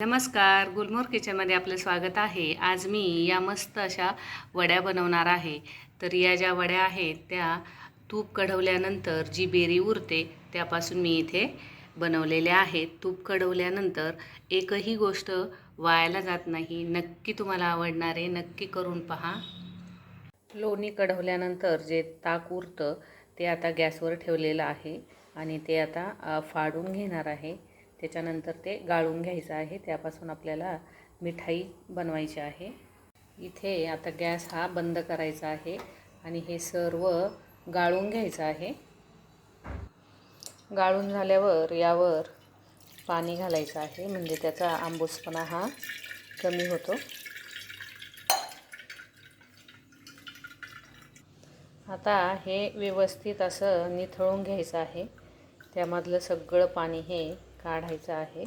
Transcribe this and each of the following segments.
नमस्कार गुलमोर किचनमध्ये आपलं स्वागत आहे. आज मी या मस्त अशा वड्या बनवणार आहे. तर या ज्या वड्या आहेत त्या तूप कढवल्यानंतर जी बेरी उरते त्यापासून मी इथे बनवलेल्या आहेत. तूप कढवल्यानंतर एकही गोष्ट वायाला जात नाही. नक्की तुम्हाला आवडणार आहे. नक्की करून पहा. लोणी कढवल्यानंतर जे ताक उरतं ते आता गॅसवर ठेवलेलं आहे आणि ते आता फाडून घेणार आहे. त्याच्यानंतर ते गाळून घ्यायचं आहे. त्यापासून आपल्याला मिठाई बनवायची आहे. इथे आता गॅस हा बंद करायचा आहे आणि हे सर्व गाळून घ्यायचं आहे. गाळून झाल्यावर यावर पाणी घालायचं आहे. म्हणजे त्याचा आंबूसपणा हा कमी होतो. आता हे व्यवस्थित असं निथळून घ्यायचं आहे. त्यामधलं सगळं पाणी हे काढायचं आहे.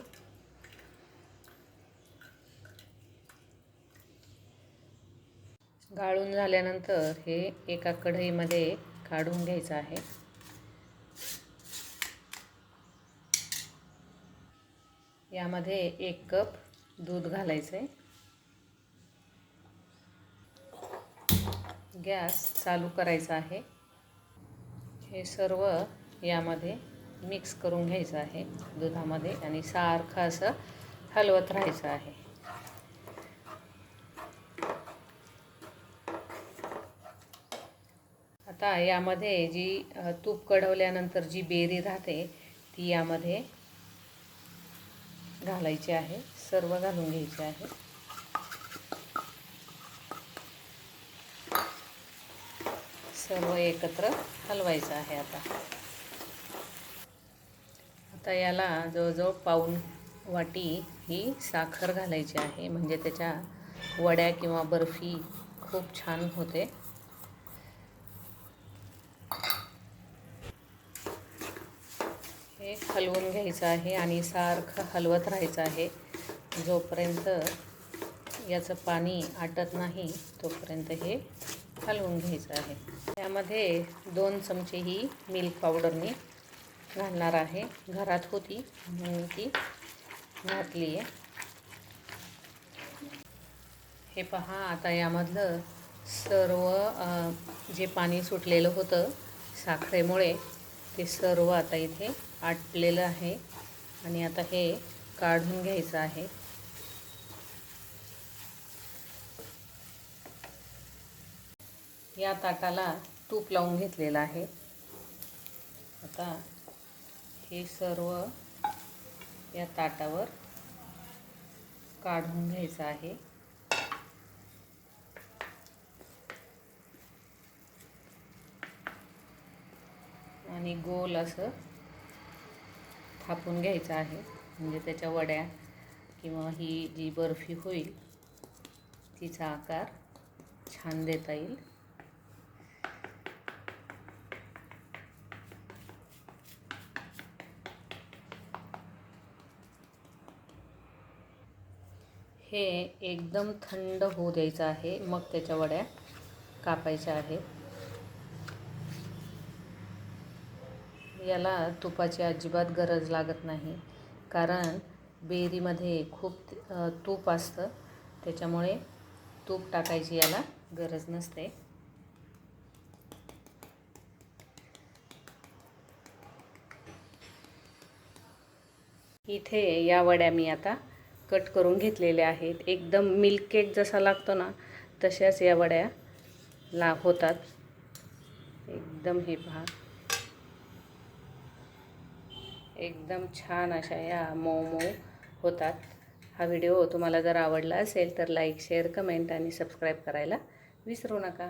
गाळून झाल्यानंतर हे एका कढईमध्ये काढून घ्यायचं आहे. यामध्ये एक कप दूध घालायचं आहे गॅस चालू करायचा आहे. हे सर्व यामध्ये मिक्स करून घ्यायचं आहे दुधामध्ये आणि सारखं असं हलवत राहायचं आहे. आता यामध्ये जी तूप कढवल्यानंतर जी बेरी राहते ती यामध्ये घालायची आहे सर्व घालून घ्यायची आहे. सर्व एकत्र हलवायचं आहे आता. आता याला जवळजवळ पाऊन वाटी ही साखर घालायची आहे. म्हणजे त्याच्या वड्या किंवा बर्फी खूप छान होते. हे हलवून घ्यायचं आहे आणि सारखं हलवत राहायचं आहे. जोपर्यंत याचं पाणी आटत नाही तोपर्यंत हे हलवून घ्यायचं आहे. त्यामध्ये दोन चमचे ही मिल्क पावडर मी घालणार आहे. घरात होती. म्हणून ती घातली आहे. हे पहा आता यामधलं सर्व जे पाणी सुटलेलं होतं साखरेमुळे ते सर्व आता इथे आटलेलं आहे. आणि आता हे काढून घ्यायचं आहे. या ताटाला तूप लावून घेतलेलं आहे. आता हे सर्व या ताटावर काढून घ्यायचं आहे. आणि गोल असं थापून घ्यायचं आहे. म्हणजे त्याच्या वड्या किंवा ही जी बर्फी होईल तिचा आकार छान देता येईल. हे एकदम थंड होऊ द्यायचं आहे. मग त्याच्या वड्या कापायच्या आहेत. याला तुपाची अजिबात गरज लागत नाही. कारण बेरीमध्ये खूप तूप असतं. त्याच्यामुळे तूप टाकायची याला गरज नसते. इथे या वड्या मी आता कट करून घेतलेल्या आहेत. एकदम मिल्क केक जसा लागतो ना तशाच या वड्या ला होतात. एकदम हे पहा. एकदम छान अशा या मऊ मऊ होतात. हा व्हिडिओ तुम्हाला जर आवडला असेल तर लाईक शेअर कमेंट आणि सबस्क्राईब करायला विसरू नका.